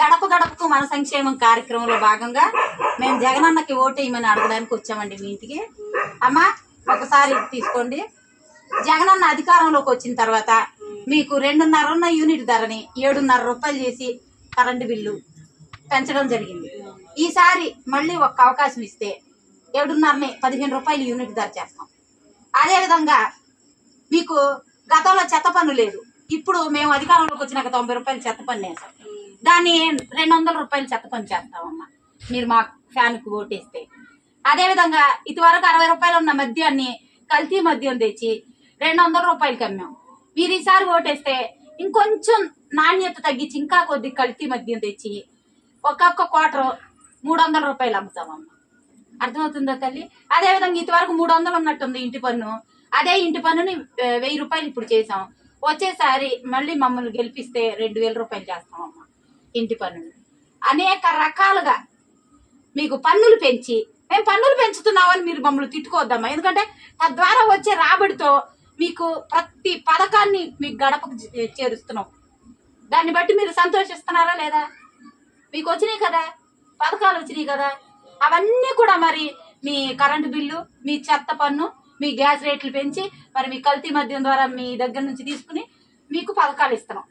గడప గడపకు మన సంక్షేమం కార్యక్రమంలో భాగంగా మేము జగనన్నకి ఓటేయమని అడగడానికి వచ్చామండి మీ ఇంటికి. అమ్మా ఒకసారి తీసుకోండి. జగనన్న అధికారంలోకి వచ్చిన తర్వాత మీకు రెండున్నర ఉన్న యూనిట్ ధరని ఏడున్నర రూపాయలు చేసి కరెంటు బిల్లు పెంచడం జరిగింది. ఈసారి మళ్ళీ ఒక అవకాశం ఇస్తే ఏడున్నరని పదిహేను రూపాయలు యూనిట్ ధర చేస్తాం. అదేవిధంగా మీకు గతంలో చెత్త పన్ను లేదు. ఇప్పుడు మేము అధికారంలోకి వచ్చినాక తొంభై రూపాయలు చెత్త పన్ను వేసాం దాన్ని రెండు వందల రూపాయలు చెత్త పని చేస్తామమ్మా మీరు మా ఫ్యాన్కు ఓటేస్తే. అదేవిధంగా ఇదివరకు అరవై రూపాయలు ఉన్న మద్యాన్ని కల్తీ మద్యం తెచ్చి రెండు వందల రూపాయలకి అమ్మాం. మీరు ఈసారి ఓటేస్తే ఇంకొంచెం నాణ్యత తగ్గించి ఇంకా కొద్ది కల్తీ మద్యం తెచ్చి ఒక్కొక్క క్వార్టర్ మూడు వందల రూపాయలు అమ్ముతామమ్మా అర్థమవుతుందా తల్లి? అదే విధంగా ఇంతవరకు మూడు వందలు ఉన్నట్టుంది ఇంటి పన్ను. అదే ఇంటి పన్నుని వెయ్యి రూపాయలు ఇప్పుడు చేసాం వచ్చేసారి మళ్ళీ మమ్మల్ని గెలిపిస్తే రెండు వేల రూపాయలు చేస్తామమ్మా. ఇంటి పన్నులు అనేక రకాలుగా మీకు పన్నులు పెంచి మేము పన్నులు పెంచుతున్నామని మీరు మమ్మల్ని తిట్టుకోవద్దమ్మా. ఎందుకంటే తద్వారా వచ్చే రాబడితో మీకు ప్రతి పథకాన్ని మీకు గడపకు చేరుస్తున్నాం. దాన్ని బట్టి మీరు సంతోషిస్తున్నారా లేదా? మీకు వచ్చినాయి కదా? పథకాలు వచ్చినాయి కదా? అవన్నీ కూడా మరి మీ కరెంటు బిల్లు మీ చెత్త పన్ను మీ గ్యాస్ రేట్లు పెంచి మరి మీ కల్తీ మద్యం ద్వారా మీ దగ్గర నుంచి తీసుకుని మీకు పథకాలు ఇస్తున్నాం.